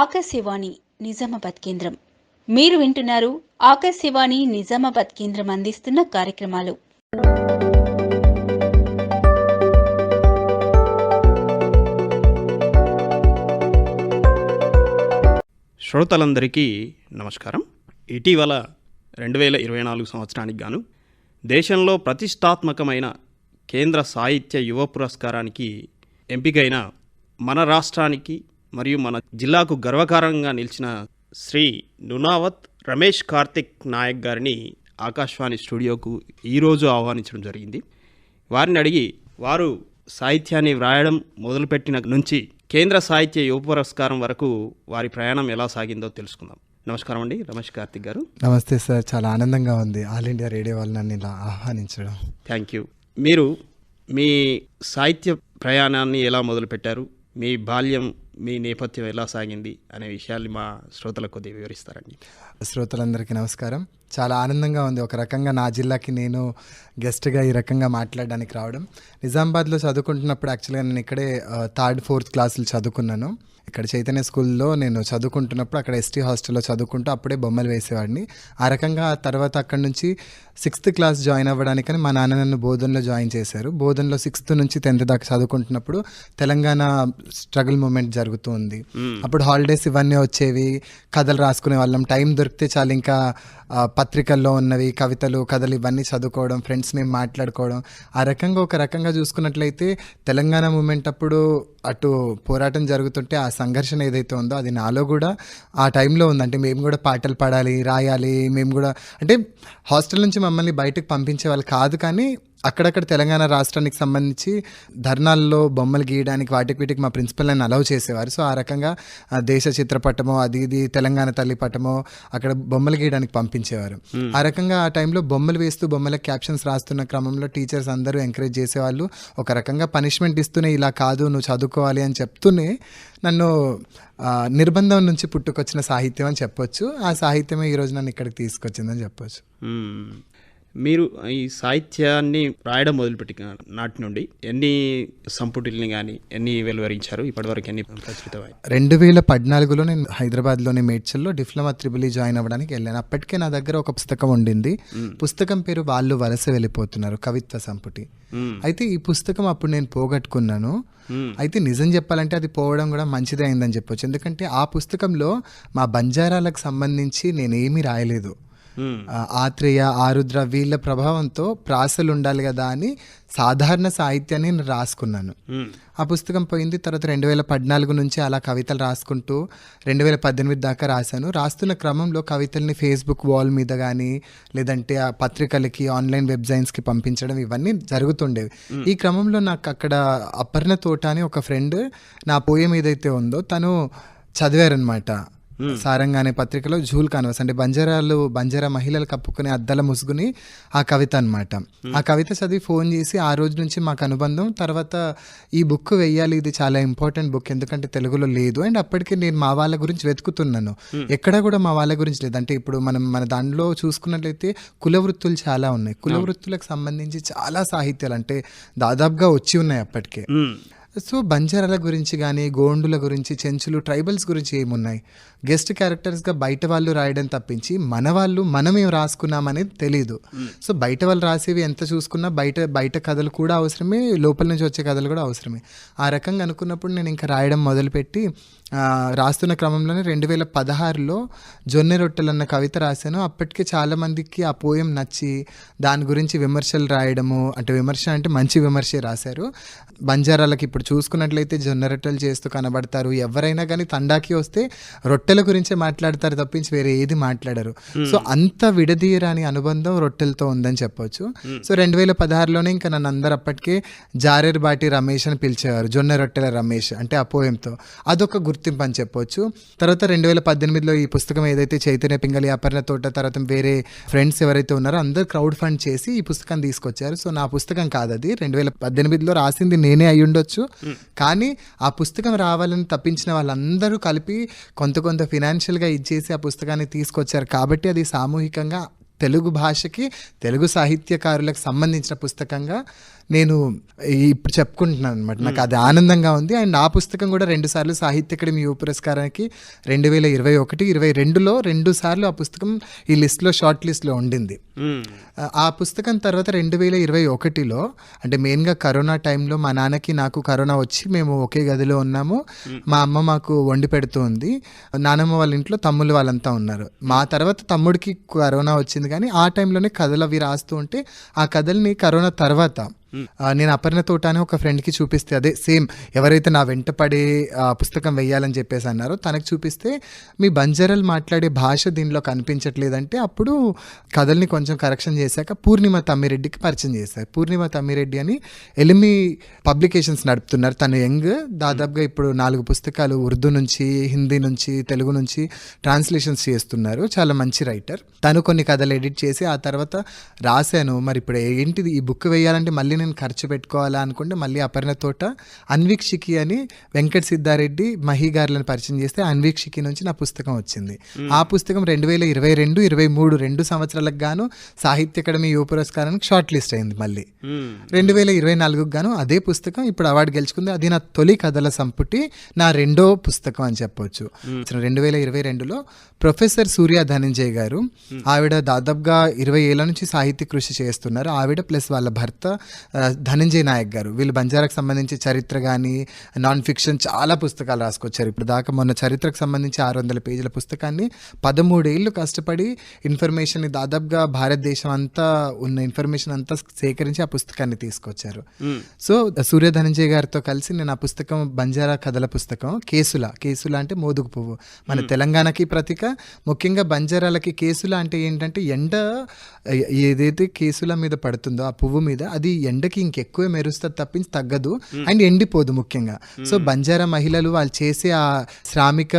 ఆకాశవాణి నిజామాబాద్ కేంద్రం. మీరు వింటున్నారు ఆకాశవాణి నిజామాబాద్ కేంద్రం అందిస్తున్న కార్యక్రమాలు. శ్రోతలందరికీ నమస్కారం. ఇటీవల రెండు వేల ఇరవై నాలుగు సంవత్సరానికి గాను దేశంలో ప్రతిష్టాత్మకమైన కేంద్ర సాహిత్య యువ పురస్కారానికి ఎంపికైన మన రాష్ట్రానికి మరియు మన జిల్లాకు గర్వకారంగా నిలిచిన శ్రీ నునావత్ రమేష్ కార్తిక్ నాయక్ గారిని ఆకాశవాణి స్టూడియోకు ఈరోజు ఆహ్వానించడం జరిగింది. వారిని అడిగి వారు సాహిత్యాన్ని వ్రాయడం మొదలుపెట్టిన నుంచి కేంద్ర సాహిత్య యువ పురస్కారం వరకు వారి ప్రయాణం ఎలా సాగిందో తెలుసుకుందాం. నమస్కారం అండి. రమేష్ కార్తిక్ గారు. నమస్తే సార్. చాలా ఆనందంగా ఉంది. ఆల్ ఇండియా రేడియో వాళ్ళు నన్ను ఇలా ఆహ్వానించడం. Thank you. మీరు మీ సాహిత్య ప్రయాణాన్ని ఎలా మొదలుపెట్టారు? మీ బాల్యం మీ నేపథ్యం ఎలా సాగింది అనే విషయాల్ని మా శ్రోతలకు కొద్దిగా వివరిస్తారండి. శ్రోతలందరికీ నమస్కారం. చాలా ఆనందంగా ఉంది. ఒక రకంగా నా జిల్లాకి నేను గెస్ట్గా ఈ రకంగా మాట్లాడడానికి రావడం. నిజామాబాద్లో చదువుకుంటున్నప్పుడు యాక్చువల్గా నేను ఇక్కడే థర్డ్ ఫోర్త్ క్లాసులు చదువుకున్నాను. ఇక్కడ చైతన్య స్కూల్లో నేను చదువుకుంటున్నప్పుడు అక్కడ ఎస్టీ హాస్టల్లో చదువుకుంటూ అప్పుడే బొమ్మలు వేసేవాడిని. ఆ రకంగా ఆ తర్వాత అక్కడ నుంచి సిక్స్త్ క్లాస్ జాయిన్ అవ్వడానికని మా నాన్న నన్ను బోధనలో జాయిన్ చేశారు. బోధనలో సిక్స్త్ నుంచి టెన్త్ దాకా చదువుకుంటున్నప్పుడు తెలంగాణ స్ట్రగుల్ మూమెంట్ జరుగుతూ ఉంది. అప్పుడు హాలిడేస్ ఇవన్నీ వచ్చేవి. కథలు రాసుకునే వాళ్ళం. టైం దొరికితే చాలు ఇంకా పత్రికల్లో ఉన్నవి కవితలు కథలు ఇవన్నీ చదువుకోవడం ఫ్రెండ్స్ మేము మాట్లాడుకోవడం. ఆ రకంగా ఒక రకంగా చూసుకున్నట్లయితే తెలంగాణ మూమెంట్ అప్పుడు అటు పోరాటం జరుగుతుంటే ఆ సంఘర్షణ ఏదైతే ఉందో అది నాలో కూడా ఆ టైంలో ఉందంటే మేము కూడా పాటలు పాడాలి రాయాలి మేము కూడా అంటే హాస్టల్ నుంచి మమ్మల్ని బయటకు పంపించే వాళ్ళు కాదు కానీ అక్కడక్కడ తెలంగాణ రాష్ట్రానికి సంబంధించి ధర్నాల్లో బొమ్మలు గీయడానికి వాటికి వీటికి మా ప్రిన్సిపల్ నన్ను అలౌ చేసేవారు. సో ఆ రకంగా దేశ చిత్రపటమో అది ఇది తెలంగాణ తల్లి పటమో అక్కడ బొమ్మలు గీయడానికి పంపించేవారు. ఆ రకంగా ఆ టైంలో బొమ్మలు వేస్తూ బొమ్మలకు క్యాప్షన్స్ రాస్తున్న క్రమంలో టీచర్స్ అందరూ ఎంకరేజ్ చేసేవాళ్ళు. ఒక రకంగా పనిష్మెంట్ ఇస్తూనే ఇలా కాదు నువ్వు చదువుకోవాలి అని చెప్తూనే నన్ను నిర్బంధం నుంచి పుట్టుకొచ్చిన సాహిత్యం అని చెప్పొచ్చు. ఆ సాహిత్యమే ఈరోజు నన్ను ఇక్కడికి తీసుకొచ్చిందని చెప్పొచ్చు. మ్మ్. మీరు ఈ సాహిత్యాన్ని రాయడం మొదలుపెట్టి నాటి నుండి ఎన్ని సంపుటిల్ని కానీ ఎన్ని వెలువరించారు? ఇప్పటివరకు ఎన్ని ప్రచురితమై రెండు వేల పద్నాలుగులో నేను హైదరాబాద్లోని మేడ్చల్లో డిప్లొమా త్రిబుల్ జాయిన్ అవ్వడానికి వెళ్ళాను. అప్పటికే నా దగ్గర ఒక పుస్తకం ఉండింది. పుస్తకం పేరు వాళ్ళు వలస వెళ్ళిపోతున్నారు కవిత్వ సంపుటి. అయితే ఈ పుస్తకం అప్పుడు నేను పోగొట్టుకున్నాను. అయితే నిజం చెప్పాలంటే అది పోవడం కూడా మంచిదే అయిందని చెప్పొచ్చు. ఎందుకంటే ఆ పుస్తకంలో మా బంజారాలకు సంబంధించి నేనేమీ రాయలేదు. ఆత్రేయ ఆరుద్ర వీళ్ళ ప్రభావంతో ప్రాసలు ఉండాలి కదా అని సాధారణ సాహిత్యాన్ని నేను రాసుకున్నాను. మ్మ్. ఆ పుస్తకం పోయింది తర్వాత రెండు వేల పద్నాలుగు నుంచి అలా కవితలు రాసుకుంటూ రెండు వేల పద్దెనిమిది దాకా రాశాను. రాస్తున్న క్రమంలో కవితల్ని ఫేస్బుక్ వాల్ మీద కానీ లేదంటే ఆ పత్రికలకి ఆన్లైన్ వెబ్సైట్స్కి పంపించడం ఇవన్నీ జరుగుతుండేవి. ఈ క్రమంలో నాకు అక్కడ అపర్ణ తోట అని ఒక ఫ్రెండ్ నా పోయం ఏదైతే ఉందో తను చదివారనమాట సారంగా అనే పత్రికలో జూల్ కాన్వస్ అంటే బంజారాలు బంజారా మహిళలు కప్పుకునే అద్దాల ముసుగుని ఆ కవిత అన్నమాట. ఆ కవిత చదివి ఫోన్ చేసి ఆ రోజు నుంచి మాకు అనుబంధం. తర్వాత ఈ బుక్ వెయ్యాలి ఇది చాలా ఇంపార్టెంట్ బుక్ ఎందుకంటే తెలుగులో లేదు. అండ్ అప్పటికే నేను మా వాళ్ళ గురించి వెతుకుతున్నాను. ఎక్కడ కూడా మా వాళ్ళ గురించి లేదు. అంటే ఇప్పుడు మనం మన దాంట్లో చూసుకున్నట్లయితే కుల వృత్తులు చాలా ఉన్నాయి. కుల వృత్తులకు సంబంధించి చాలా సాహిత్యాలు అంటే దాదాపుగా వచ్చి ఉన్నాయి అప్పటికే. సో బంజారాల గురించి కానీ గోండుల గురించి చెంచులు ట్రైబల్స్ గురించి ఏమున్నాయి? గెస్ట్ క్యారెక్టర్స్గా బయట వాళ్ళు రాయడం తప్పించి మన వాళ్ళు మనం ఏం రాసుకున్నామనేది తెలియదు సో బయట వాళ్ళు రాసేవి ఎంత చూసుకున్నా బయట బయట కథలు కూడా అవసరమే లోపల నుంచి వచ్చే కథలు కూడా అవసరమే. ఆ రకంగా అనుకున్నప్పుడు నేను ఇంకా రాయడం మొదలుపెట్టి రాస్తున్న క్రమంలోనే రెండు వేల పదహారులో జొన్నె రొట్టెలు అన్న కవిత రాశాను. అప్పటికే చాలామందికి ఆ పోయం నచ్చి దాని గురించి విమర్శలు రాయడము అంటే విమర్శ అంటే మంచి విమర్శే రాశారు. బంజారాలకు ఇప్పుడు చూసుకున్నట్లయితే జొన్న రొట్టెలు చేస్తూ కనబడతారు. ఎవరైనా కానీ తండాకి వస్తే రొట్టె రొట్టెల గురించే మాట్లాడతారు తప్పించి వేరే ఏది మాట్లాడరు. సో అంత విడదీయరాని అనుబంధం రొట్టెలతో ఉందని చెప్పొచ్చు. సో రెండు వేల పదహారులోనే ఇంకా నన్ను అందరు అప్పటికే జారేర్ బాటి రమేష్ అని పిలిచేవారు. జొన్న రొట్టెల రమేష్ అంటే ఆ పోయంతో అదొక గుర్తింపు అని చెప్పొచ్చు. తర్వాత రెండు వేల పద్దెనిమిదిలో ఈ పుస్తకం ఏదైతే చైతన్య పింగళి అపర్ణ తోట తర్వాత వేరే ఫ్రెండ్స్ ఎవరైతే ఉన్నారో అందరు క్రౌడ్ ఫండ్ చేసి ఈ పుస్తకాన్ని తీసుకొచ్చారు. సో నా పుస్తకం కాదు అది రెండు వేల పద్దెనిమిదిలో రాసింది నేనే అయి ఉండొచ్చు కానీ ఆ పుస్తకం రావాలని తప్పించిన వాళ్ళందరూ కలిపి కొంత కొంత ఫినాన్షియల్గా ఇచ్చేసి ఆ పుస్తకాన్ని తీసుకొచ్చారు. కాబట్టి అది సామూహికంగా తెలుగు భాషకి తెలుగు సాహిత్యకారులకు సంబంధించిన పుస్తకంగా నేను ఇప్పుడు చెప్పుకుంటున్నాను అనమాట నాకు అది ఆనందంగా ఉంది. అండ్ ఆ పుస్తకం కూడా రెండు సార్లు సాహిత్య అకాడమీ యువ పురస్కారానికి రెండు వేల ఇరవై ఒకటి ఇరవై రెండులో రెండు సార్లు ఆ పుస్తకం ఈ లిస్ట్లో షార్ట్ లిస్ట్లో ఉండింది. ఆ- పుస్తకం తర్వాత రెండు వేల ఇరవై ఒకటిలో అంటే మెయిన్గా కరోనా టైంలో మా నాన్నకి నాకు కరోనా వచ్చి మేము ఒకే గదిలో ఉన్నాము. మా అమ్మ మాకు వండి పెడుతూ ఉంది. నానమ్మ వాళ్ళ ఇంట్లో తమ్ముళ్ళు వాళ్ళంతా ఉన్నారు. మా తర్వాత తమ్ముడికి కరోనా వచ్చింది కానీ ఆ టైంలోనే కథలు అవి రాస్తూ ఉంటే ఆ కథల్ని కరోనా తర్వాత నేను అపర్ణ తోట అని ఒక ఫ్రెండ్కి చూపిస్తే అదే సేమ్ ఎవరైతే నా వెంట పడే పుస్తకం వెయ్యాలని చెప్పేసి అన్నారో తనకు చూపిస్తే మీ బంజారాలు మాట్లాడే భాష దీనిలో కనిపించట్లేదంటే అప్పుడు కథల్ని కొంచెం కరెక్షన్ చేశాక పూర్ణిమ తమ్మిరెడ్డికి పరిచయం చేశారు. పూర్ణిమ తమ్మిరెడ్డి అని ఎలిమి పబ్లికేషన్స్ నడుపుతున్నారు. తను యంగ్ దాదాపుగా ఇప్పుడు నాలుగు పుస్తకాలు ఉర్దూ నుంచి హిందీ నుంచి తెలుగు నుంచి ట్రాన్స్లేషన్స్ చేస్తున్నారు. చాలా మంచి రైటర్ తను కొన్ని కథలు ఎడిట్ చేసి ఆ తర్వాత రాశాను. మరి ఇప్పుడు ఏంటిది? ఈ బుక్ వేయాలంటే మళ్ళీ నేను ఖర్చు పెట్టుకోవాలా అనుకుంటే మళ్ళీ అపర్ణ తోట అన్వీక్షికి అని వెంకట సిద్ధారెడ్డి మహి గారులను పరిచయం చేస్తే అన్వీక్షికి నుంచి నా పుస్తకం వచ్చింది. ఆ పుస్తకం రెండు వేల ఇరవై రెండు ఇరవై మూడు రెండు సంవత్సరాలకు గాను సాహిత్య అకాడమీ యువ పురస్కారానికి షార్ట్ లిస్ట్ అయింది మళ్ళీ. రెండు వేల ఇరవై నాలుగుకు గాను అదే పుస్తకం ఇప్పుడు అవార్డు గెలుచుకుంది. అది నా తొలి కథల సంపుటి నా రెండో పుస్తకం అని చెప్పొచ్చు. రెండు వేల ఇరవై రెండులో ప్రొఫెసర్ సూర్య ధనంజయ్ గారు ఆవిడ దాదాపుగా ఇరవై ఏళ్ళ నుంచి సాహిత్య కృషి చేస్తున్నారు. ఆవిడ ప్లస్ వాళ్ళ భర్త ధనంజయ్ నాయక్ గారు. వీళ్ళు బంజారాకు సంబంధించి చరిత్ర కానీ నాన్ ఫిక్షన్ చాలా పుస్తకాలు రాసుకొచ్చారు. ఇప్పుడు దాకా మొన్న చరిత్రకు సంబంధించి ఆరు వందల పేజీల పుస్తకాన్ని పదమూడేళ్ళు కష్టపడి ఇన్ఫర్మేషన్ దాదాపుగా భారతదేశం అంతా ఉన్న ఇన్ఫర్మేషన్ అంతా సేకరించి ఆ పుస్తకాన్ని తీసుకొచ్చారు. సో సూర్య ధనంజయ్ గారితో కలిసి నేను ఆ పుస్తకం బంజారా కథల పుస్తకం కేసుల కేసుల అంటే మోదుగు పువ్వు. మన తెలంగాణకి ప్రతీక ముఖ్యంగా బంజారాలకి కేసుల అంటే ఏంటంటే ఎండ ఏదైతే కేసుల మీద పడుతుందో ఆ పువ్వు మీద అది ఎండకి ఇంకెక్కువ మెరుస్తుంది తప్పించి తగ్గదు. అండ్ ఎండిపోదు ముఖ్యంగా. సో బంజారా మహిళలు వాళ్ళు చేసే ఆ శ్రామిక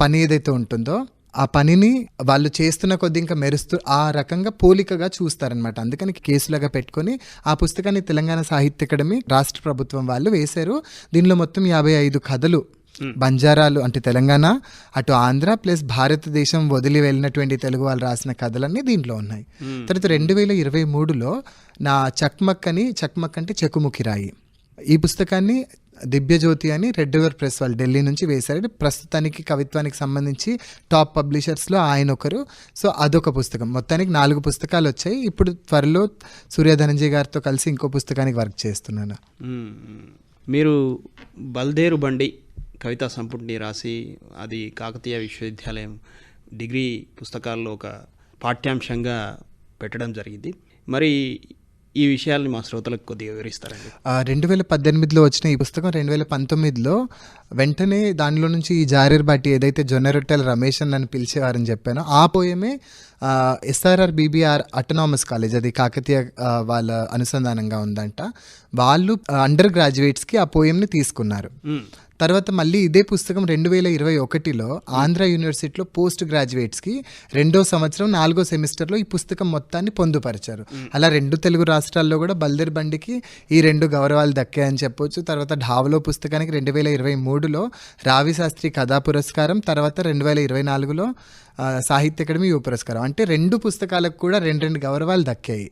పని ఏదైతే ఉంటుందో ఆ పనిని వాళ్ళు చేస్తున్న కొద్ది ఇంకా మెరుస్తూ ఆ రకంగా పోలికగా చూస్తారనమాట అందుకని కేసులాగా పెట్టుకొని ఆ పుస్తకాన్ని తెలంగాణ సాహిత్య అకాడమీ రాష్ట్ర ప్రభుత్వం వాళ్ళు వేశారు. దీనిలో మొత్తం యాభై ఐదు కథలు బంజారాలు అంటే తెలంగాణ అటు ఆంధ్ర ప్లస్ భారతదేశం వదిలి వెళ్ళినటువంటి తెలుగు వాళ్ళు రాసిన కథలన్నీ దీంట్లో ఉన్నాయి. తర్వాత రెండు వేల ఇరవై మూడులో నా చక్మక్ అని చక్మక్ అంటే చెకుముఖి రాయి. ఈ పుస్తకాన్ని దివ్యజ్యోతి అని రెడ్ రివర్ ప్రెస్ వాళ్ళు ఢిల్లీ నుంచి వేశారు. ప్రస్తుతానికి కవిత్వానికి సంబంధించి టాప్ పబ్లిషర్స్లో ఆయన ఒకరు. సో అదొక పుస్తకం. మొత్తానికి నాలుగు పుస్తకాలు వచ్చాయి. ఇప్పుడు త్వరలో సూర్య ధనంజయ్ గారితో కలిసి ఇంకో పుస్తకానికి వర్క్ చేస్తున్నాను. మ్మ్. మీరు బల్దేరు బండి కవితా సంపుటిని రాసి అది కాకతీయ విశ్వవిద్యాలయం డిగ్రీ పుస్తకాల్లో ఒక పాఠ్యాంశంగా పెట్టడం జరిగింది. మరి ఈ విషయాల్ని మా శ్రోతలకు కొద్దిగా వివరిస్తారండి. రెండు వేల పద్దెనిమిదిలో వచ్చిన ఈ పుస్తకం రెండు వేల పంతొమ్మిదిలో వెంటనే దానిలో నుంచి ఈ జారీర్ బాటి ఏదైతే జొన్న రొట్టెల రమేష్ అని నన్ను పిలిచేవారని చెప్పానో ఆ పోయమే ఎస్ఆర్ఆర్ బీబీఆర్ అటనామస్ కాలేజ్ అది కాకతీయ వాళ్ళ అనుసంధానంగా ఉందంట. వాళ్ళు అండర్ గ్రాడ్యుయేట్స్కి ఆ పోయంని తీసుకున్నారు. తర్వాత మళ్ళీ ఇదే పుస్తకం రెండు వేల ఇరవై ఒకటిలో ఆంధ్ర యూనివర్సిటీలో పోస్ట్ గ్రాడ్యుయేట్స్కి రెండో సంవత్సరం నాలుగో సెమిస్టర్లో ఈ పుస్తకం మొత్తాన్ని పొందుపరిచారు. అలా రెండు తెలుగు రాష్ట్రాల్లో కూడా బల్దేర్ బండికి ఈ రెండు గౌరవాలు దక్కాయని చెప్పొచ్చు. తర్వాత ఢావలో పుస్తకానికి రెండు వేల ఇరవై మూడులో రావి శాస్త్రి కథా పురస్కారం తర్వాత రెండు వేల ఇరవై నాలుగులో సాహిత్య అకాడమీ యువ పురస్కారం. అంటే రెండు పుస్తకాలకు కూడా రెండు రెండు గౌరవాలు దక్కాయి.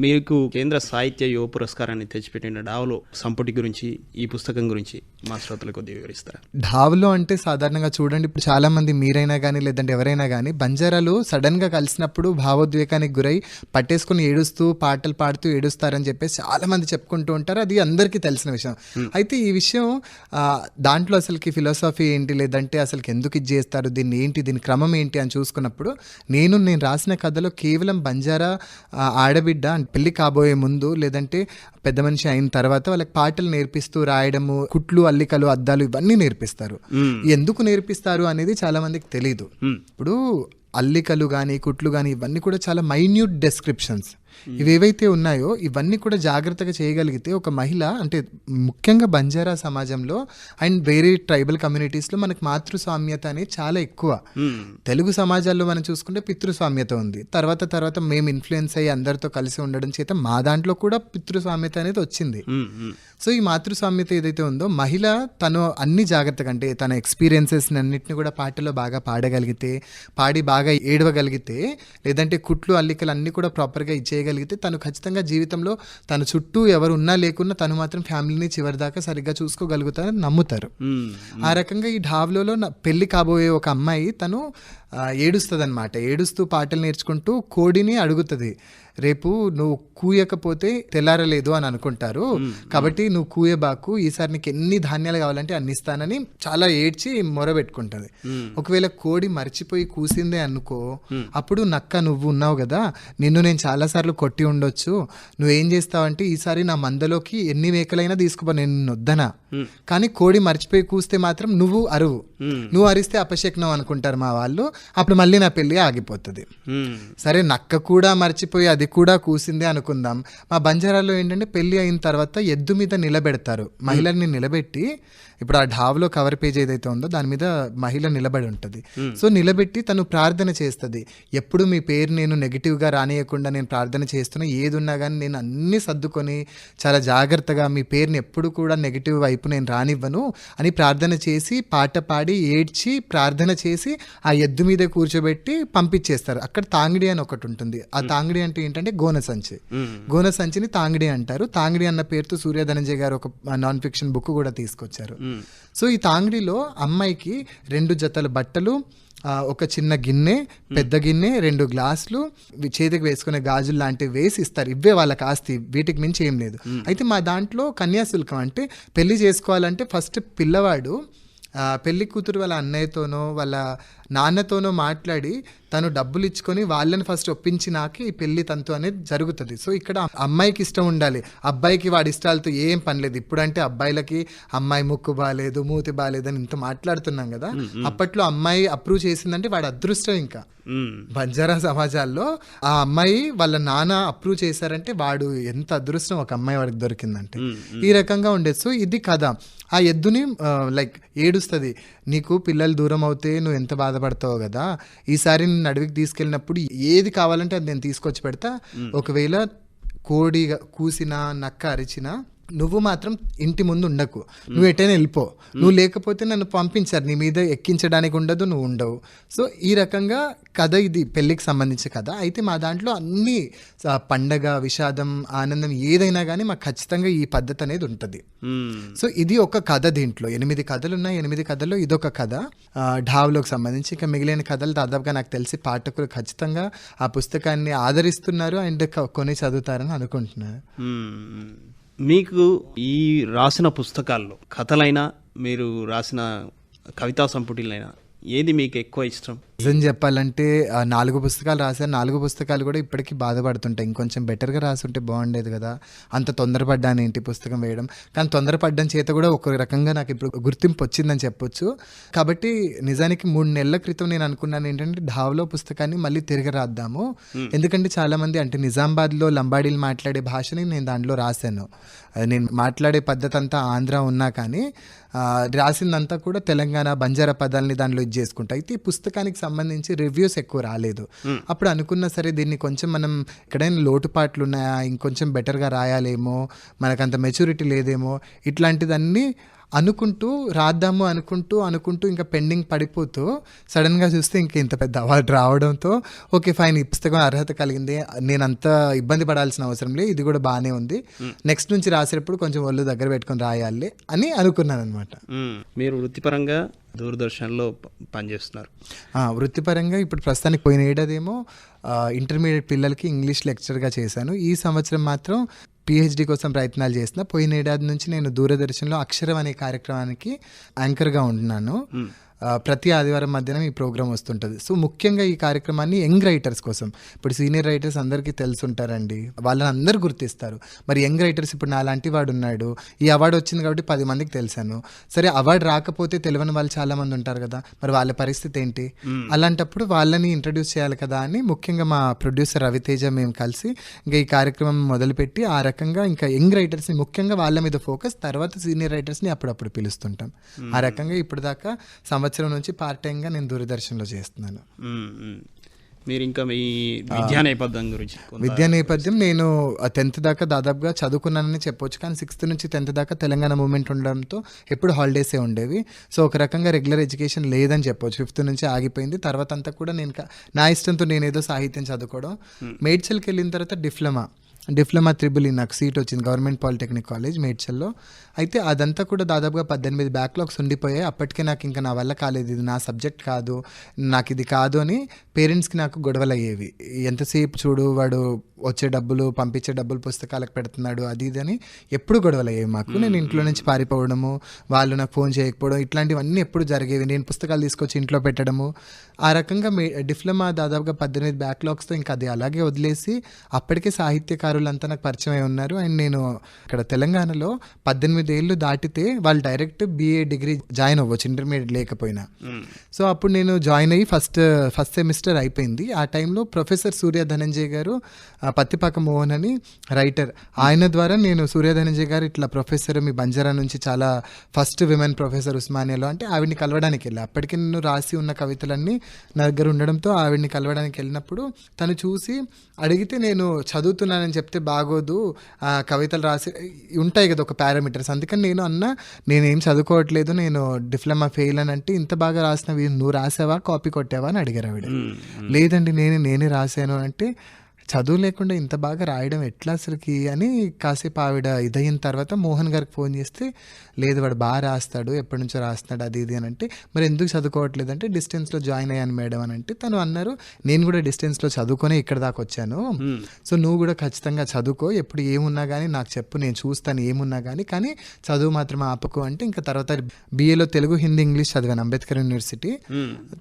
మీకు కేంద్ర సాహిత్య యువ పురస్కారాన్ని తెచ్చిపెట్టిన డావలో సంపుటి గురించి ఈ పుస్తకం గురించి మా శ్రోతలకు కొద్దిగా వివరిస్తారా? ఢావ్లో అంటే సాధారణంగా చూడండి ఇప్పుడు చాలా మంది మీరైనా కానీ లేదంటే ఎవరైనా కానీ బంజారాలు సడన్గా కలిసినప్పుడు భావోద్వేగానికి గురై పట్టేసుకుని ఏడుస్తూ పాటలు పాడుతూ ఏడుస్తారని చెప్పేసి చాలా మంది చెప్పుకుంటూ ఉంటారు. అది అందరికీ తెలిసిన విషయం. అయితే ఈ విషయం దాంట్లో అసలుకి ఫిలాసఫీ ఏంటి లేదంటే అసలుకి ఎందుకు ఇది చేస్తారు దీన్ని ఏంటి దీని క్రమం ఏంటి అని చూసుకున్నప్పుడు నేను నేను రాసిన కథలో కేవలం బంజారా ఆడబిడ్డ పెళ్ళి కాబోయే ముందు లేదంటే పెద్ద మనిషి అయిన తర్వాత వాళ్ళకి పాటలు నేర్పిస్తూ రాయడము కుట్లు అల్లికలు అద్దాలు ఇవన్నీ నేర్పిస్తారు. ఎందుకు నేర్పిస్తారు అనేది చాలా మందికి తెలియదు. ఇప్పుడు అల్లికలు కానీ కుట్లు కానీ ఇవన్నీ కూడా చాలా మైన్యూట్ డెస్క్రిప్షన్స్ ఇవి ఏవైతే ఉన్నాయో ఇవన్నీ కూడా జాగ్రత్తగా చేయగలిగితే ఒక మహిళ అంటే ముఖ్యంగా బంజారా సమాజంలో అండ్ వేరే ట్రైబల్ కమ్యూనిటీస్లో మనకు మాతృస్వామ్యత అనేది చాలా ఎక్కువ మ్మ్. తెలుగు సమాజాల్లో మనం చూసుకుంటే పితృస్వామ్యత ఉంది తర్వాత తర్వాత మేము ఇన్ఫ్లుయెన్స్ అయ్యి అందరితో కలిసి ఉండడం చేత మా దాంట్లో కూడా పితృస్వామ్యత అనేది వచ్చింది. మ్మ్. సో ఈ మాతృస్వామ్యత ఏదైతే ఉందో మహిళ తను అన్ని జాగ్రత్తగా అంటే తన ఎక్స్పీరియన్సెస్ అన్నిటిని కూడా పాటలో బాగా పాడగలిగితే పాడి బాగా ఏడవగలిగితే లేదంటే కుట్లు అల్లికలు అన్నీ కూడా ప్రాపర్గా ఇచ్చే చేయగలిగితే తను ఖచ్చితంగా జీవితంలో తన చుట్టూ ఎవరు ఉన్నా లేకున్నా తను మాత్రం ఫ్యామిలీని చివరిదాకా సరిగ్గా చూసుకోగలుగుతారని నమ్ముతారు. మ్మ్. ఆ రకంగా ఈ ఢాబ్లోలో నా పెళ్ళి కాబోయే ఒక అమ్మాయి తను ఏడుస్తుంది అనమాట ఏడుస్తూ పాటలు నేర్చుకుంటూ కోడిని అడుగుతుంది. రేపు నువ్వు కూయకపోతే తెల్లారలేదు అని అనుకుంటారు. కాబట్టి నువ్వు కూయబాకు ఈసారి నీకు ఎన్ని ధాన్యాలు కావాలంటే అన్ని ఇస్తానని చాలా ఏడ్చి మొరబెట్టుకుంటుంది ఒకవేళ కోడి మర్చిపోయి కూసిందే అనుకో అప్పుడు నక్క నువ్వు ఉన్నావు కదా నిన్ను నేను చాలాసార్లు కొట్టి ఉండొచ్చు. నువ్వేం చేస్తావంటే ఈసారి నా మందలోకి ఎన్ని మేకలైనా తీసుకుపో నేను వద్దనా? కానీ కోడి మర్చిపోయి కూస్తే మాత్రం నువ్వు అరువు. నువ్వు అరిస్తే అపశకునం అనుకుంటారు మా వాళ్ళు. అప్పుడు మళ్ళీ నా పెళ్ళి ఆగిపోతుంది. సరే నక్క కూడా మర్చిపోయి అది కూడా కూసిందే అనుకుందాం మా బంజారాలో ఏంటంటే పెళ్ళి అయిన తర్వాత ఎద్దు మీద నిలబెడతారు. మహిళల్ని నిలబెట్టి ఇప్పుడు ఆ ఢావ్లో కవర్ పేజ్ ఏదైతే ఉందో దాని మీద మహిళ నిలబడి ఉంటుంది. సో నిలబెట్టి తను ప్రార్థన చేస్తుంది. ఎప్పుడు మీ పేరు నేను నెగిటివ్గా రానియకుండా నేను ప్రార్థన చేస్తున్నా ఏది ఉన్నా కానీ నేను అన్ని సర్దుకొని చాలా జాగ్రత్తగా మీ పేరుని ఎప్పుడు కూడా నెగిటివ్ వైపు నేను రానివ్వను అని ప్రార్థన చేసి పాట పాడి ఏడ్చి ప్రార్థన చేసి ఆ ఎద్దు మీద కూర్చోబెట్టి పంపించేస్తారు. అక్కడ తాంగిడి అని ఒకటి ఉంటుంది. ఆ తాంగిడి అంటే ఏంటంటే గోన సంచి. గోన సంచిని తాంగిడి అంటారు. తాంగిడి అన్న పేరుతో సూర్య ధనంజయ్ గారు ఒక నాన్ ఫిక్షన్ బుక్ కూడా తీసుకొచ్చారు. సో ఈ తాంగిడిలో అమ్మాయికి రెండు జతల బట్టలు ఒక చిన్న గిన్నె పెద్ద గిన్నె రెండు గ్లాసులు చేతికి వేసుకునే గాజులు లాంటివి వేసి ఇస్తారు. ఇవే వాళ్ళకి ఆస్తి. వీటికి మించి ఏం లేదు. అయితే మా దాంట్లో కన్యాశుల్కం అంటే పెళ్ళి చేసుకోవాలంటే ఫస్ట్ పిల్లవాడు పెళ్ళి కూతురు వాళ్ళ అన్నయ్యతోనో వాళ్ళ నాన్నతోనో మాట్లాడి తను డబ్బులు ఇచ్చుకొని వాళ్ళని ఫస్ట్ ఒప్పించినాక ఈ పెళ్ళి తంతు అనేది జరుగుతుంది. సో ఇక్కడ అమ్మాయికి ఇష్టం ఉండాలి. అబ్బాయికి వాడి ఇష్టాలతో ఏం పని లేదు. ఇప్పుడంటే అబ్బాయిలకి అమ్మాయి ముక్కు బాగాలేదు మూతి బాగాలేదు అని ఇంత మాట్లాడుతున్నాం కదా. అప్పట్లో అమ్మాయి అప్రూవ్ చేసిందంటే వాడి అదృష్టం ఇంకా. బంజారా సమాజాల్లో ఆ అమ్మాయి వాళ్ళ నాన్న అప్రూవ్ చేశారంటే వాడు ఎంత అదృష్టం ఒక అమ్మాయి వాడికి దొరికిందంటే. ఈ రకంగా ఉండేది. సో ఇది కథ. ఆ ఎద్దుని లైక్ ఏడుస్తుంది. నీకు పిల్లలు దూరం అవుతే నువ్వు ఎంత బాధపడతావు కదా ఈసారి నేను అడవికి తీసుకెళ్ళినప్పుడు ఏది కావాలంటే అది నేను తీసుకొచ్చి పెడతా. ఒకవేళ కోడి కూసినా నక్క అరిచినా నువ్వు మాత్రం ఇంటి ముందు ఉండకు. నువ్వు ఎటైనా వెళ్ళిపో. నువ్వు లేకపోతే నన్ను పంపించారు. నీ మీద ఎక్కించడానికి ఉండదు నువ్వు ఉండవు. సో ఈ రకంగా కథ ఇది పెళ్ళికి సంబంధించిన కథ. అయితే మా దాంట్లో అన్ని పండగ విషాదం ఆనందం ఏదైనా కానీ మాకు ఖచ్చితంగా ఈ పద్ధతి అనేది ఉంటుంది. సో ఇది ఒక కథ దీంట్లో. ఎనిమిది కథలు ఉన్నాయి. ఎనిమిది కథల్లో ఇదొక కథ. ఢావ్లోకి సంబంధించి ఇంకా మిగిలిన కథలు దాదాపుగా నాకు తెలిసి పాఠకులు ఖచ్చితంగా ఆ పుస్తకాన్ని ఆదరిస్తున్నారు అండ్ కొని చదువుతారని అనుకుంటున్నాను. మీకు ఈ రాసిన పుస్తకాల్లో కథలైనా మీరు రాసిన కవితా సంపుటిలైనా ఏది మీకు ఎక్కువ ఇష్టం? నిజం చెప్పాలంటే నాలుగు పుస్తకాలు రాశాను నాలుగు పుస్తకాలు కూడా ఇప్పటికీ బాధపడుతుంటాయి. ఇంకొంచెం బెటర్గా రాసుంటే బాగుండేది కదా. అంత తొందరపడ్డాను ఏంటి పుస్తకం వేయడం. కానీ తొందరపడ్డం చేత కూడా ఒక రకంగా నాకు ఇప్పుడు గుర్తింపు వచ్చిందని చెప్పొచ్చు. కాబట్టి నిజానికి మూడు నెలల క్రితం నేను అనుకున్నాను ఏంటంటే ఢావ్లో పుస్తకాన్ని మళ్ళీ తిరిగి రాద్దాము. ఎందుకంటే చాలామంది అంటే నిజామాబాద్లో లంబాడీలు మాట్లాడే భాషని నేను దాంట్లో రాశాను. నేను మాట్లాడే పద్ధతి అంతా ఆంధ్ర ఉన్నా కానీ రాసిందంతా కూడా తెలంగాణ బంజారా పదాలని దానిలో ఇది చేసుకుంటా. అయితే ఈ పుస్తకానికి సంబంధించి రివ్యూస్ ఎక్కువ రాలేదు. అప్పుడు అనుకున్నా సరే దీన్ని కొంచెం మనం ఎక్కడైనా లోటుపాట్లు ఉన్నాయా ఇంకొంచెం బెటర్గా రాయాలేమో మనకంత మెచ్యూరిటీ లేదేమో ఇట్లాంటిదన్నీ అనుకుంటూ రాద్దాము అనుకుంటూ అనుకుంటూ ఇంకా పెండింగ్ పడిపోతూ సడన్గా చూస్తే ఇంక ఇంత పెద్ద అవార్డు రావడంతో ఓకే ఫైన్ ఈ పుస్తకం అర్హత కలిగింది నేను అంత ఇబ్బంది పడాల్సిన అవసరం లేదు ఇది కూడా బాగానే ఉంది. నెక్స్ట్ నుంచి రాసేటప్పుడు కొంచెం ఒళ్ళు దగ్గర పెట్టుకొని రాయాలి అని అనుకున్నాను అనమాట. మీరు వృత్తిపరంగా దూరదర్శన్లో పనిచేస్తున్నారు. వృత్తిపరంగా ఇప్పుడు ప్రస్తుతానికి పోయిన ఏడాదేమో ఇంటర్మీడియట్ పిల్లలకి ఇంగ్లీష్ లెక్చర్గా చేశాను. ఈ సంవత్సరం మాత్రం పిహెచ్డి కోసం ప్రయత్నాలు చేసిన పోయిన ఏడాది నుంచి నేను దూరదర్శన్లో అక్షరం అనే కార్యక్రమానికి యాంకర్గా ఉంటున్నాను. ప్రతి ఆదివారం మధ్యాహ్నం ఈ ప్రోగ్రామ్ వస్తుంటుంది. సో ముఖ్యంగా ఈ కార్యక్రమాన్ని యంగ్ రైటర్స్ కోసం. ఇప్పుడు సీనియర్ రైటర్స్ అందరికీ తెలుసుంటారండి. వాళ్ళని అందరూ గుర్తిస్తారు. మరి యంగ్ రైటర్స్ ఇప్పుడు నాలాంటి వాడు ఉన్నాడు ఈ అవార్డు వచ్చింది కాబట్టి పది మందికి తెలిసాను. సరే అవార్డు రాకపోతే తెలియని వాళ్ళు చాలా మంది ఉంటారు కదా. మరి వాళ్ళ పరిస్థితి ఏంటి? అలాంటప్పుడు వాళ్ళని ఇంట్రడ్యూస్ చేయాలి కదా అని ముఖ్యంగా మా ప్రొడ్యూసర్ రవితేజ మేము కలిసి ఇంకా ఈ కార్యక్రమం మొదలుపెట్టి ఆ రకంగా ఇంకా యంగ్ రైటర్స్ని ముఖ్యంగా వాళ్ళ మీద ఫోకస్ తర్వాత సీనియర్ రైటర్స్ని అప్పుడప్పుడు పిలుస్తుంటాం. ఆ రకంగా ఇప్పుడు దాకా సంవత్సరం నుంచి పార్ట్ టైంగా నేను దూరదర్శన్లో చేస్తున్నాను. మీరు ఇంకా మీ విద్యా నేపథ్యం గురించి విద్యా నేపథ్యం నేను టెన్త్ దాకా దాదాపుగా చదువుకున్నానని చెప్పొచ్చు కానీ సిక్స్త్ నుంచి టెన్త్ దాకా తెలంగాణ మూమెంట్ ఉండడంతో ఎప్పుడు హాలిడేసే ఉండేవి. సో ఒక రకంగా రెగ్యులర్ ఎడ్యుకేషన్ లేదని చెప్పొచ్చు. ఫిఫ్త్ నుంచి ఆగిపోయింది. తర్వాత అంతా కూడా నేను నా ఇష్టంతో నేను ఏదో సాహిత్యం చదువుకోవడం. మేడ్చల్కి వెళ్ళిన తర్వాత డిప్లొమా డిప్లొమా త్రిబుల్ నాకు సీట్ వచ్చింది గవర్నమెంట్ పాలిటెక్నిక్ కాలేజ్ మేడ్చల్లో. అయితే అదంతా కూడా దాదాపుగా పద్దెనిమిది బ్యాక్లాగ్స్ ఉండిపోయాయి. అప్పటికే నాకు ఇంకా నా వల్ల కాలేదు. ఇది నా సబ్జెక్ట్ కాదు నాకు ఇది కాదు అని పేరెంట్స్కి నాకు గొడవలు అయ్యేవి ఎంతసేపు చూడు వాడు వచ్చే డబ్బులు పంపించే డబ్బులు పుస్తకాలకు పెడుతున్నాడు అది ఇది అని ఎప్పుడు గొడవలు అయ్యేవి మాకు. నేను ఇంట్లో నుంచి పారిపోవడము వాళ్ళు నాకు ఫోన్ చేయకపోవడం ఇట్లాంటివన్నీ ఎప్పుడు జరిగేవి. నేను పుస్తకాలు తీసుకొచ్చి ఇంట్లో పెట్టడము. ఆ రకంగా మే డిప్లొమా దాదాపుగా పద్దెనిమిది బ్యాక్లాగ్స్తో ఇంకా అది అలాగే వదిలేసి అప్పటికే సాహిత్యకారులంతా నాకు పరిచయం అయి ఉన్నారు. అండ్ నేను ఇక్కడ తెలంగాణలో పద్దెనిమిది ఏళ్ళు దాటితే వాళ్ళు డైరెక్ట్ బీఏ డిగ్రీ జాయిన్ అవ్వచ్చు ఇంటర్మీడియట్ లేకపోయినా. మ్మ్. సో అప్పుడు నేను జాయిన్ అయ్యి ఫస్ట్ ఫస్ట్ సెమిస్టర్ అయిపోయింది. ఆ టైంలో ప్రొఫెసర్ సూర్య ధనంజయ్ గారు పత్తిపాక మోహన్ అని రైటర్ ఆయన ద్వారా నేను సూర్య ధనంజయ్ గారు ఇట్లా ప్రొఫెసర్ మీ బంజారా నుంచి చాలా ఫస్ట్ విమెన్ ప్రొఫెసర్ ఉస్మానియాలో అంటే ఆవిడ్ని కలవడానికి వెళ్ళి. అప్పటికి నేను రాసి ఉన్న కవితలన్నీ నా దగ్గర ఉండడంతో ఆవిడ్ని కలవడానికి వెళ్ళినప్పుడు తను చూసి అడిగితే నేను చదువుతున్నానని చెప్తే బాగోదు. ఆ, కవితలు రాసి ఉంటాయి కదా ఒక పారామీటర్స్. అందుకని నేను అన్న నేనేం చదువుకోవట్లేదు నేను డిప్లొమా ఫెయిల్ అని అంటే ఇంత బాగా రాసినవి నువ్వు రాసావా కాపీ కొట్టావా అని అడిగారు ఆవిడ. లేదండి నేనే నేనే రాశాను అంటే చదువు లేకుండా ఇంత బాగా రాయడం ఎట్లా అసలుకి అని కాసేపు ఆవిడ ఇదయిన తర్వాత మోహన్ గారికి ఫోన్ చేస్తే లేదు వాడు బాగా రాస్తాడు ఎప్పటి నుంచో రాస్తున్నాడు అది ఇది అని అంటే మరి ఎందుకు చదువుకోవట్లేదు అంటే డిస్టెన్స్లో జాయిన్ అయ్యాను మేడం అని అంటే తను అన్నారు నేను కూడా డిస్టెన్స్లో చదువుకొని ఇక్కడ దాకా వచ్చాను. సో నువ్వు కూడా ఖచ్చితంగా చదువుకో ఎప్పుడు ఏమున్నా కానీ నాకు చెప్పు నేను చూస్తాను ఏమున్నా కానీ కానీ చదువు మాత్రం ఆపకు అంటే ఇంకా తర్వాత బీఏలో తెలుగు హిందీ ఇంగ్లీష్ చదివాను అంబేద్కర్ యూనివర్సిటీ.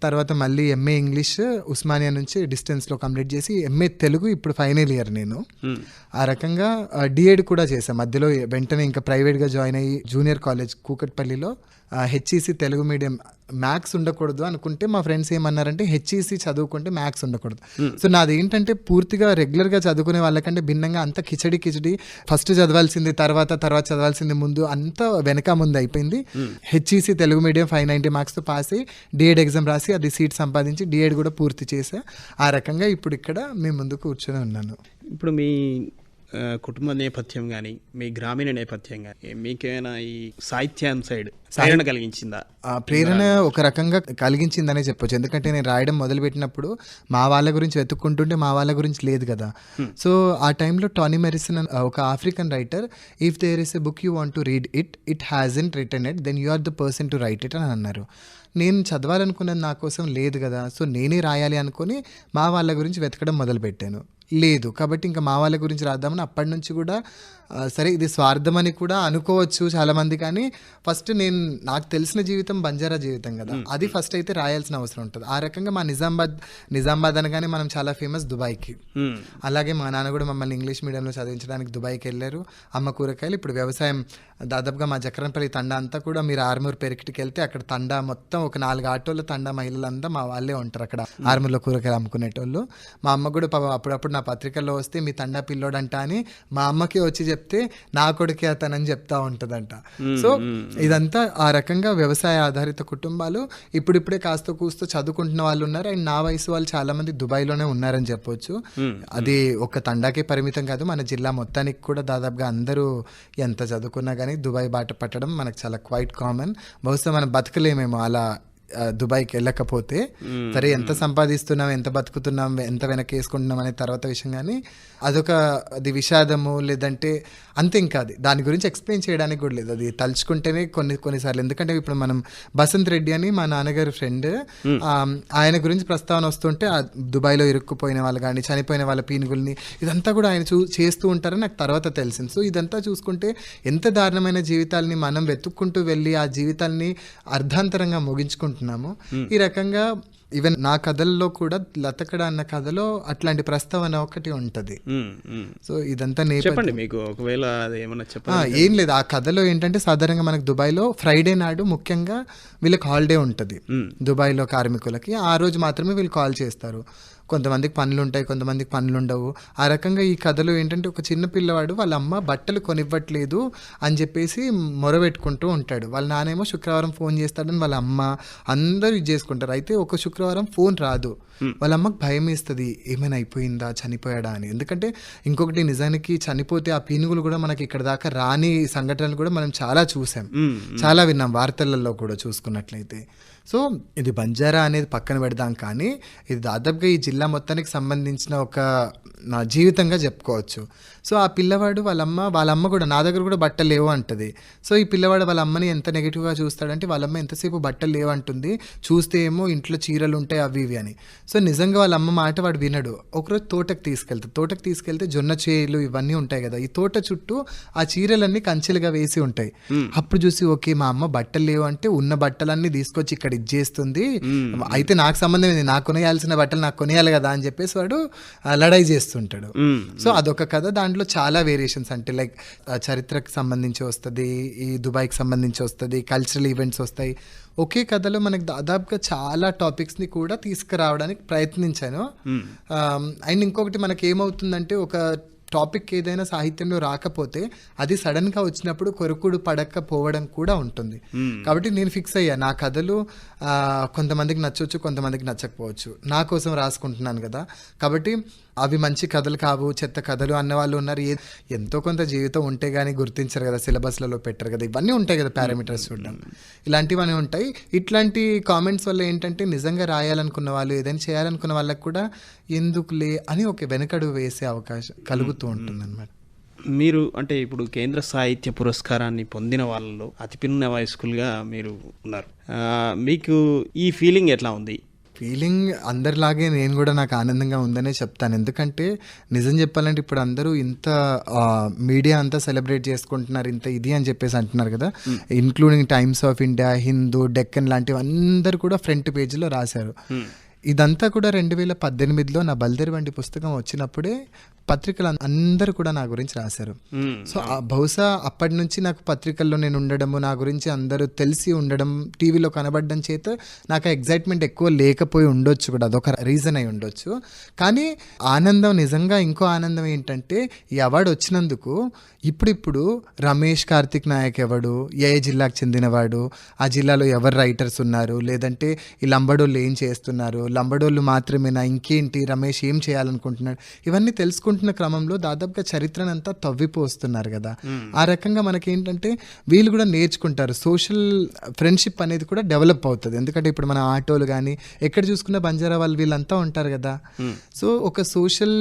తర్వాత మళ్ళీ ఎంఏ ఇంగ్లీష్ ఉస్మానియా నుంచి డిస్టెన్స్లో కంప్లీట్ చేసి ఎంఏ తెలుగు ఇప్పుడు ఫైనల్ ఇయర్ నేను మ్మ్. ఆ రకంగా డిఎడ్ కూడా చేశాను మధ్యలో వెంటనే ఇంకా ప్రైవేట్గా జాయిన్ అయ్యి జూనియర్ కాలేజ్ కూకట్పల్లిలో హెచ్ఈసి తెలుగు మీడియం మ్యాథ్స్ ఉండకూడదు అనుకుంటే మా ఫ్రెండ్స్ ఏమన్నారంటే హెచ్ఈసి చదువుకుంటే మ్యాథ్స్ ఉండకూడదు. సో నాది ఏంటంటే పూర్తిగా రెగ్యులర్గా చదువుకునే వాళ్ళకంటే భిన్నంగా అంత కిచడి కిచడి ఫస్ట్ చదవాల్సింది తర్వాత తర్వాత చదవాల్సింది ముందు అంతా వెనక ముందు అయిపోయింది. HEC Telugu medium five ninety మార్క్స్తో pass అయ్యి డిఎడ్ ఎగ్జామ్ రాసి అది సీట్ సంపాదించి డిఎడ్ కూడా పూర్తి చేసా ఆ రకంగా ఇప్పుడు ఇక్కడ మీ ముందు కూర్చొని ఉన్నాను. ఇప్పుడు మీ కుటుంబ నేపథ్యం కానీ మీ గ్రామీణ నేపథ్యం కానీ మీకేమైనా ఈ సాహిత్యం సైడ్ ప్రేరణ కలిగించిందా? ఆ ప్రేరణ ఒక రకంగా కలిగించిందనే చెప్పొచ్చు. ఎందుకంటే నేను రాయడం మొదలుపెట్టినప్పుడు మా వాళ్ళ గురించి వెతుక్కుంటుంటే మా వాళ్ళ గురించి లేదు కదా. సో ఆ టైంలో టానీ మెరిసన్ ఒక African writer if there is a book you want to read it it hasn't written it then you are the person to write it అని అన్నారు. నేను చదవాలనుకున్నది నా కోసం లేదు కదా సో నేనే రాయాలి అనుకుని మా వాళ్ళ గురించి వెతకడం మొదలుపెట్టాను. లేదు. కాబట్టి ఇంకా మా వాళ్ళ గురించి రాద్దామని అప్పటి నుంచి కూడా సరే ఇది స్వార్థమని కూడా అనుకోవచ్చు చాలామంది కానీ ఫస్ట్ నేను నాకు తెలిసిన జీవితం బంజారా జీవితం కదా. అది ఫస్ట్ అయితే రాయాల్సిన అవసరం ఉంటుంది. ఆ రకంగా మా నిజామాబాద్ నిజామాబాద్ అనగానే మనం చాలా ఫేమస్ దుబాయ్కి. అలాగే మా నాన్న కూడా మమ్మల్ని ఇంగ్లీష్ మీడియంలో చదివించడానికి దుబాయ్కి వెళ్ళారు. అమ్మ కూరగాయలు ఇప్పుడు వ్యవసాయం దాదాపుగా మా జకరంపల్లి తండా అంతా కూడా మీరు ఆర్మూర్ పెరికిటికి వెళ్తే అక్కడ తండా మొత్తం ఒక నాలుగు ఆటోల తండా మహిళలంతా మా వాళ్ళే ఉంటారు అక్కడ ఆర్మూర్లో కూరగాయలు అమ్ముకునేటోళ్ళు. మా అమ్మ కూడా పాపం అప్పుడప్పుడు నా పత్రికల్లో వస్తే మీ తండా పిల్లోడంట అని మా అమ్మకి వచ్చి చెప్తే నా కొడుకే అతనని చెప్తా ఉంటుందంట. సో ఇదంతా ఆ రకంగా వ్యవసాయ ఆధారిత కుటుంబాలు ఇప్పుడిప్పుడే కాస్త కూస్తూ చదువుకుంటున్న వాళ్ళు ఉన్నారు. అండ్ నా వయసు వాళ్ళు చాలా మంది దుబాయ్లోనే ఉన్నారని చెప్పొచ్చు. అది ఒక తండాకే పరిమితం కాదు. మన జిల్లా మొత్తానికి కూడా దాదాపుగా అందరూ ఎంత చదువుకున్నా కానీ దుబాయ్ బాట పట్టడం మనకు చాలా క్వైట్ కామన్ బహుశా మనం బతకలేమేమో అలా దుబాయ్కి వెళ్ళకపోతే సరే ఎంత సంపాదిస్తున్నాం ఎంత బతుకుతున్నాం ఎంత వెనక్కి వేసుకుంటున్నాం అనే తర్వాత విషయం కానీ అదొక అది విషాదము లేదంటే అంతే ఇంకా అది. దాని గురించి ఎక్స్ప్లెయిన్ చేయడానికి కూడా లేదు. అది తలుచుకుంటేనే కొన్ని కొన్నిసార్లు. ఎందుకంటే ఇప్పుడు మనం బసంత్ రెడ్డి అని మా నాన్నగారి ఫ్రెండ్ ఆయన గురించి ప్రస్తావన వస్తుంటే ఆ దుబాయ్లో ఇరుక్కుపోయిన వాళ్ళు కానీ చనిపోయిన వాళ్ళ పీనుగుల్ని ఇదంతా కూడా ఆయన చూ చేస్తూ ఉంటారని నాకు తర్వాత తెలిసింది. సో ఇదంతా చూసుకుంటే ఎంత దారుణమైన జీవితాలని మనం వెతుక్కుంటూ వెళ్ళి ఆ జీవితాల్ని అర్ధాంతరంగా ముగించుకుంటున్నాము ఈ రకంగా ఈవెన్ నా కథల్లో కూడా లతకడ అన్న కథలో అట్లాంటి ప్రస్తావన ఒకటి ఉంటది. సో ఇదంతా చెప్పండి మీకు ఒకవేళ ఏమన్నా చెప్పండి ఏం లేదు. ఆ కథలో ఏంటంటే సాధారణంగా మనకు దుబాయ్లో ఫ్రైడే నాడు ముఖ్యంగా వీళ్ళకి హాలిడే ఉంటుంది. దుబాయ్లో కార్మికులకి. ఆ రోజు మాత్రమే వీళ్ళు కాల్ చేస్తారు. కొంతమందికి పనులు ఉంటాయి కొంతమందికి పనులు ఉండవు ఆ రకంగా ఈ కథలో ఏంటంటే ఒక చిన్న పిల్లవాడు వాళ్ళ అమ్మ బట్టలు కొనివ్వట్లేదు అని చెప్పేసి మొరబెట్టుకుంటూ ఉంటాడు. వాళ్ళ నానేమో శుక్రవారం ఫోన్ చేస్తాడని వాళ్ళ అమ్మ అందరూ ఇది చేసుకుంటారు. అయితే ఒక శుక్రవారం ఫోన్ రాదు. వాళ్ళ అమ్మకి భయం వేస్తుంది ఏమైనా అయిపోయిందా? చనిపోయాడా? అని. ఎందుకంటే ఇంకొకటి నిజానికి చనిపోతే ఆ పీనుగులు కూడా మనకి ఇక్కడ దాకా రాని సంఘటనలు కూడా మనం చాలా చూసాం. చాలా విన్నాం వార్తలలో కూడా చూసుకున్నట్లయితే. సో ఇది బంజారా అనేది పక్కన పెడదాం కానీ ఇది దాదాపుగా ఈ జిల్లా మొత్తానికి సంబంధించిన ఒక నా జీవితంగా చెప్పుకోవచ్చు. సో ఆ పిల్లవాడు వాళ్ళ అమ్మ వాళ్ళ అమ్మ కూడా నా దగ్గర కూడా బట్టలు లేవు అంటది. సో ఈ పిల్లవాడు వాళ్ళ అమ్మని ఎంత నెగిటివ్గా చూస్తాడంటే వాళ్ళ అమ్మ ఎంతసేపు బట్టలు లేవు అంటుంది. చూస్తే ఏమో ఇంట్లో చీరలు ఉంటాయి అవి ఇవి అని. సో నిజంగా వాళ్ళ అమ్మ మాట వాడు వినడు. ఒకరోజు తోటకు తీసుకెళ్తాడు తోటకు తీసుకెళ్తే జొన్న చేలు ఇవన్నీ ఉంటాయి కదా. ఈ తోట చుట్టూ ఆ చీరలన్నీ కంచెలుగా వేసి ఉంటాయి. అప్పుడు చూసి ఓకే మా అమ్మ బట్టలు లేవు అంటే ఉన్న బట్టలన్నీ తీసుకొచ్చి ఇక్కడ ఇచ్చేస్తుంది. అయితే నాకు సంబంధం ఏంది? నాకు కొనేయాల్సిన బట్టలు నాకు కొనేయాలి కదా అని చెప్పేసి వాడు ఆ, లడాయి చేస్తుంటాడు. సో అదొక కథ. దాంట్లో చాలా వేరియేషన్స్ అంటే లైక్ చరిత్రకు సంబంధించి వస్తుంది ఈ దుబాయ్కి సంబంధించి వస్తుంది కల్చరల్ ఈవెంట్స్ వస్తాయి. ఒకే కథలో మనకి దాదాపుగా చాలా టాపిక్స్ని కూడా తీసుకురావడానికి ప్రయత్నించాను. అండ్ ఇంకొకటి మనకి ఏమవుతుందంటే ఒక టాపిక్ ఏదైనా సాహిత్యంలో రాకపోతే అది సడన్గా వచ్చినప్పుడు కొరుకుడు పడకపోవడం కూడా ఉంటుంది. కాబట్టి నేను ఫిక్స్ అయ్యా. నా కథలు కొంతమందికి నచ్చవచ్చు కొంతమందికి నచ్చకపోవచ్చు. నా కోసం రాసుకుంటున్నాను కదా. కాబట్టి అవి మంచి కథలు కావు చెత్త కథలు అన్న వాళ్ళు ఉన్నారు. ఏ- ఎంతో కొంత జీవితం ఉంటే కానీ గుర్తించరు కదా సిలబస్లలో పెట్టరు కదా. ఇవన్నీ ఉంటాయి కదా పారామీటర్స్ చూడడం. ఇలాంటివన్నీ ఉంటాయి. ఇట్లాంటి కామెంట్స్ వల్ల ఏంటంటే నిజంగా రాయాలనుకున్న వాళ్ళు ఏదైనా చేయాలనుకున్న వాళ్ళకి కూడా ఎందుకులే అని ఒక వెనకడుగు వేసే అవకాశం కలుగుతూ ఉంటుంది అనమాట మీరు అంటే ఇప్పుడు కేంద్ర సాహిత్య పురస్కారాన్ని పొందిన వాళ్ళలో అతి పిన్న వయస్కులుగా మీరు ఉన్నారు. మీకు ఈ ఫీలింగ్ ఎట్లా ఉంది? ఫీలింగ్ అందరిలాగే నేను కూడా నాకు ఆనందంగా ఉందనే చెప్తాను. ఎందుకంటే నిజం చెప్పాలంటే ఇప్పుడు అందరూ ఇంత మీడియా అంతా సెలబ్రేట్ చేసుకుంటున్నారు ఇంత ఇది అని చెప్పేసి అంటున్నారు కదా. Including Times of India Hindu Deccan లాంటివి అందరు కూడా ఫ్రంట్ పేజీలో రాశారు. ఇదంతా కూడా రెండు వేల పద్దెనిమిదిలో నా బల్దేరి వంటి పుస్తకం వచ్చినప్పుడే పత్రికలు అందరూ కూడా నా గురించి రాశారు. సో బహుశా అప్పటి నుంచి నాకు పత్రికల్లో నేను ఉండడము నా గురించి అందరూ తెలిసి ఉండడం టీవీలో కనబడడం చేత నాకు ఆ ఎగ్జైట్మెంట్ ఎక్కువ లేకపోయి ఉండొచ్చు కూడా అదొక రీజన్ అయి ఉండొచ్చు కానీ ఆనందం నిజంగా ఇంకో ఆనందం ఏంటంటే ఈ అవార్డు వచ్చినందుకు ఇప్పుడిప్పుడు రమేష్ కార్తిక్ నాయక్ ఎవడు ఏ జిల్లాకు చెందినవాడు ఆ జిల్లాలో ఎవరు రైటర్స్ ఉన్నారు లేదంటే ఈ లంబడోళ్ళు ఏం చేస్తున్నారు లంబడోళ్ళు మాత్రమేనా? ఇంకేంటి? రమేష్ ఏం చేయాలనుకుంటున్నాడు? ఇవన్నీ తెలుసుకుంటున్న క్రమంలో దాదాపుగా చరిత్రనంతా తవ్విపోస్తున్నారు కదా. ఆ రకంగా మనకేంటంటే వీళ్ళు కూడా నేర్చుకుంటారు. సోషల్ ఫ్రెండ్షిప్ అనేది కూడా డెవలప్ అవుతుంది. ఎందుకంటే ఇప్పుడు మన ఆటోలు కానీ ఎక్కడ చూసుకున్న బంజారా వాళ్ళు వీళ్ళంతా ఉంటారు కదా. సో ఒక సోషల్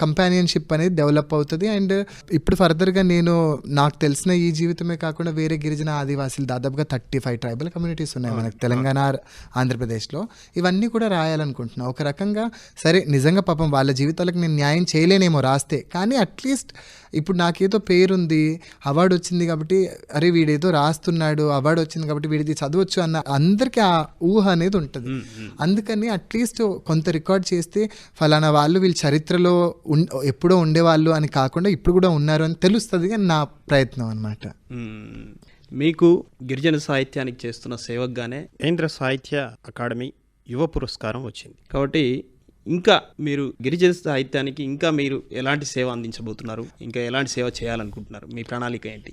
కంపానియన్షిప్ అనేది డెవలప్ అవుతుంది. అండ్ ఇప్పుడు ఫర్దర్గా నేను నాకు తెలిసిన ఈ జీవితమే కాకుండా వేరే గిరిజన ఆదివాసీలు దాదాపుగా థర్టీ ఫైవ్ ట్రైబల్ కమ్యూనిటీస్ ఉన్నాయి మనకి తెలంగాణ ఆంధ్రప్రదేశ్లో. ఇవన్నీ కూడా రాయాలనుకుంటున్నా. ఒక రకంగా సరే నిజంగా పాపం వాళ్ళ జీవితాలకు నేను న్యాయం చేయలేనేమో రాస్తే కానీ అట్లీస్ట్ ఇప్పుడు నాకేదో పేరుంది అవార్డు వచ్చింది కాబట్టి అరే వీడేదో రాస్తున్నాడు అవార్డు వచ్చింది కాబట్టి వీడిది చదవచ్చు అన్న అందరికీ ఆ ఊహ అనేది ఉంటుంది. అందుకని అట్లీస్ట్ కొంత రికార్డ్ చేస్తే ఫలానా వాళ్ళు వీళ్ళు చరిత్రలో ఉన్ ఎప్పుడో ఉండేవాళ్ళు అని కాకుండా ఇప్పుడు కూడా ఉన్నారు అని తెలుస్తుంది అని నా ప్రయత్నం అనమాట. మీకు గిరిజన సాహిత్యానికి చేస్తున్న సేవకుగానే కేంద్ర సాహిత్య అకాడమీ యువ పురస్కారం వచ్చింది. కాబట్టి ఇంకా మీరు గిరిజన సాహిత్యానికి ఇంకా మీరు ఎలాంటి సేవ అందించబోతున్నారు? ఇంకా ఎలాంటి సేవ చేయాలనుకుంటున్నారు? మీ ప్రణాళిక ఏంటి?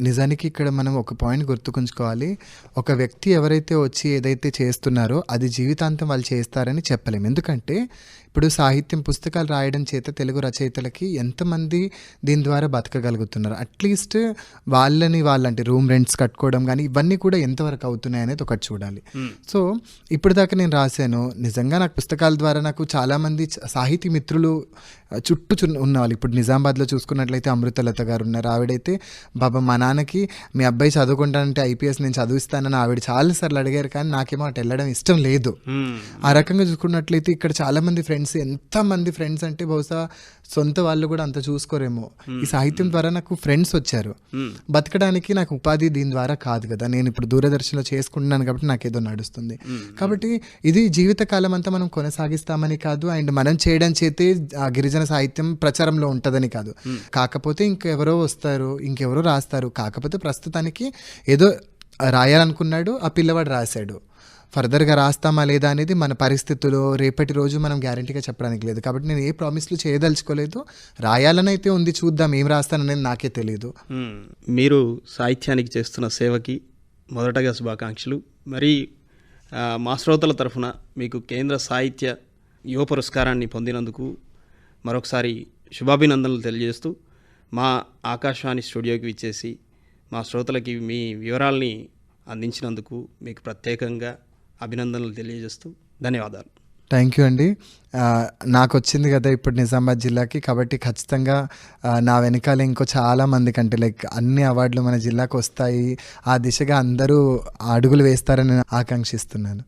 నిజానికి ఇక్కడ మనం ఒక పాయింట్ గుర్తుకుంచుకోవాలి. ఒక వ్యక్తి ఎవరైతే వచ్చి ఏదైతే చేస్తున్నారో అది జీవితాంతం వాళ్ళు చేస్తారని చెప్పలేము ఎందుకంటే ఇప్పుడు సాహిత్యం పుస్తకాలు రాయడం చేత తెలుగు రచయితలకి ఎంతమంది దీని ద్వారా బతకగలుగుతున్నారు? అట్లీస్ట్ వాళ్ళని వాళ్ళంటే రూమ్ రెంట్స్ కట్టుకోవడం కానీ ఇవన్నీ కూడా ఎంతవరకు అవుతున్నాయి అనేది ఒకటి చూడాలి. సో ఇప్పుడు దాకా నేను రాశాను. నిజంగా నాకు పుస్తకాల ద్వారా నాకు చాలామంది సాహితీ మిత్రులు చుట్టూ చున్న ఉన్నవాళ్ళు ఇప్పుడు నిజామాబాద్లో చూసుకున్నట్లయితే అమృతలత గారు ఉన్నారు. ఆవిడైతే బాబా మా నాన్నకి మీ అబ్బాయి చదువుకుంటానంటే ఐపీఎస్ నేను చదివిస్తానని ఆవిడ చాలాసార్లు అడిగారు కానీ నాకేమో అటు వెళ్ళడం ఇష్టం లేదు. ఆ రకంగా చూసుకున్నట్లయితే ఇక్కడ చాలా మంది ఫ్రెండ్స్ ఎంత మంది ఫ్రెండ్స్ అంటే బహుశా సొంత వాళ్ళు కూడా అంత చూసుకోరేమో. ఈ సాహిత్యం ద్వారా నాకు ఫ్రెండ్స్ వచ్చారు. బతకడానికి నాకు ఉపాధి దీని ద్వారా కాదు కదా. నేను ఇప్పుడు దూరదర్శన్లో చేసుకుంటున్నాను కాబట్టి నాకు ఏదో నడుస్తుంది. కాబట్టి ఇది జీవితకాలం అంతా మనం కొనసాగిస్తామని కాదు అండ్ మనం చేయడం చేతే ఆ గిరిజన సాహిత్యం ప్రచారంలో ఉంటుందని కాదు. కాకపోతే ఇంకెవరో వస్తారు ఇంకెవరో రాస్తారు. కాకపోతే ప్రస్తుతానికి ఏదో రాయాలనుకున్నాడు ఆ పిల్లవాడు రాశాడు. ఫర్దర్గా రాస్తామా లేదా అనేది మన పరిస్థితులు రేపటి రోజు మనం గ్యారంటీగా చెప్పడానికి లేదు. కాబట్టి నేను ఏ ప్రామిస్లు చేయదలుచుకోలేదు. రాయాలని అయితే ఉంది చూద్దాం ఏం రాస్తాననేది నాకే తెలియదు మీరు సాహిత్యానికి చేస్తున్న సేవకి మొదటగా శుభాకాంక్షలు. మరి మా శ్రోతల తరఫున మీకు కేంద్ర సాహిత్య యువ పురస్కారాన్ని పొందినందుకు మరొకసారి శుభాభినందనలు తెలియజేస్తూ మా ఆకాశవాణి స్టూడియోకి విచ్చేసి మా శ్రోతలకి మీ వివరాల్ని అందించినందుకు మీకు ప్రత్యేకంగా అభినందనలు తెలియజేస్తూ ధన్యవాదాలు. థ్యాంక్ యూ అండి. నాకు వచ్చింది కదా ఇప్పుడు నిజామాబాద్ జిల్లాకి కాబట్టి ఖచ్చితంగా నా వెనకాల ఇంకో చాలా మంది కంటే లైక్ అన్ని అవార్డులు మన జిల్లాకు వస్తాయి. ఆ దిశగా అందరూ అడుగులు వేస్తారని ఆకాంక్షిస్తున్నాను.